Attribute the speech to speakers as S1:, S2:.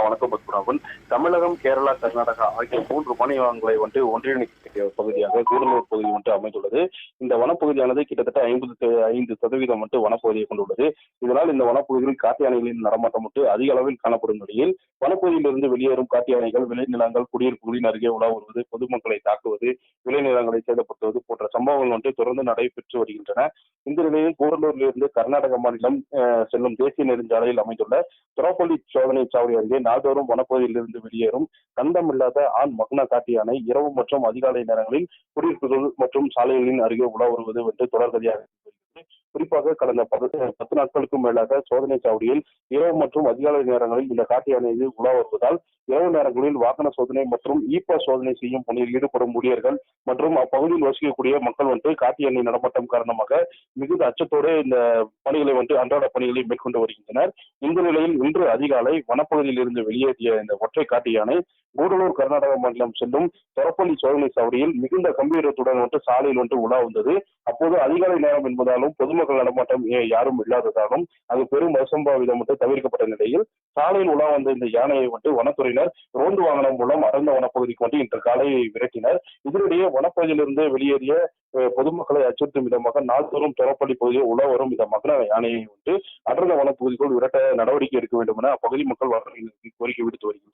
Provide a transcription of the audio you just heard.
S1: வணக்கம் பத்மநாபன் தமிழகம் கேரளா கர்நாடகா ஆகிய மூன்று மாநிலங்களை வந்து ஒன்றிணைக்கக்கூடிய பகுதியாக கூடலூர் பகுதி வந்து அமைந்துள்ளது. இந்த வனப்பகுதியானது கிட்டத்தட்ட ஐம்பது ஐந்து சதவீதம் வந்து வனப்பகுதியை கொண்டுள்ளது. இதனால் இந்த வனப்பகுதியில் காட்டு யானைகளின் நடமாட்டம் வந்து அதிக அளவில் காணப்படும் நிலையில் வனப்பகுதியிலிருந்து வெளியேறும் காட்டு யானைகள் விளைநிலங்கள் குடியிருப்புகளின் அருகே உலா வருவது பொதுமக்களை தாக்குவது விளைநிலங்களை சேதப்படுத்துவது போன்ற சம்பவங்கள் வந்து தொடர்ந்து நடைபெற்று வருகின்றன. இந்த நிலையில் கூடலூரிலிருந்து கர்நாடக மாநிலம் செல்லும் தேசிய நெடுஞ்சாலையில் அமைந்துள்ள துரோப்பள்ளி சோதனை சாவடி அருகே நாள்தோறும் வனப்பகுதியிலிருந்து வெளியேறும் கந்தமில்லாத ஆண் மக்ன காட்டியானை இரவு மற்றும் அதிகாலை நேரங்களில் குடியிருப்புகள் மற்றும் சாலைகளின் அருகே உலா வருவது வந்து தொடர்கதையாக குறிப்பாக கடந்த பத்து நாட்களுக்கும் மேலாக சோதனை சாவடியில் இரவு மற்றும் அதிகாலை நேரங்களில் இந்த காட்டு யானை உலா வருவதால் இரவு நேரங்களில் வாகன சோதனை மற்றும் ஈப்பா சோதனை செய்யும் பணியில் ஈடுபடும் ஊழியர்கள் மற்றும் அப்பகுதியில் வசிக்கக்கூடிய மக்கள் வந்து காட்டு யானை நடமாட்டம் காரணமாக மிகுந்த அச்சத்தோடு இந்த பணிகளை வந்து அன்றாட பணிகளை மேற்கொண்டு வருகின்றனர். இந்த நிலையில் இன்று அதிகாலை வனப்பகுதியில் இருந்து வெளியேறிய இந்த ஒற்றை காட்டு யானை கூடலூர் கர்நாடக மாநிலம் செல்லும் தொரப்பள்ளி சோதனை சாவடியில் மிகுந்த கம்பீரத்துடன் வந்து சாலையில் வந்து உலா வந்தது. அப்போது அதிகாலை நேரம் என்பதாலும் பொதுமக்கள் நடமாட்டம் யாரும் இல்லாததாலும் அது பெரும் அசம்பாவிதம் மட்டும் தவிர்க்கப்பட்ட நிலையில் சாலையில் உலா வந்த இந்த யானையை வந்து வனத்துறையினர் ரோந்து வாகனம் மூலம் அடர்ந்த வனப்பகுதிக்கு வந்து இன்று காலை விரட்டினர். இதனிடையே வனப்பகுதியிலிருந்து வெளியேறிய பொதுமக்களை அச்சுறுத்தும் விதமாக நாள்தோறும் தொரப்பள்ளி பகுதியில் உலா வரும் இந்த மகன யானையை வந்து அடர்ந்த வனப்பகுதிக்குள் விரட்ட நடவடிக்கை எடுக்க வேண்டும் என அப்பகுதி மக்கள் கோரிக்கை விடுத்து வருகின்றனர்.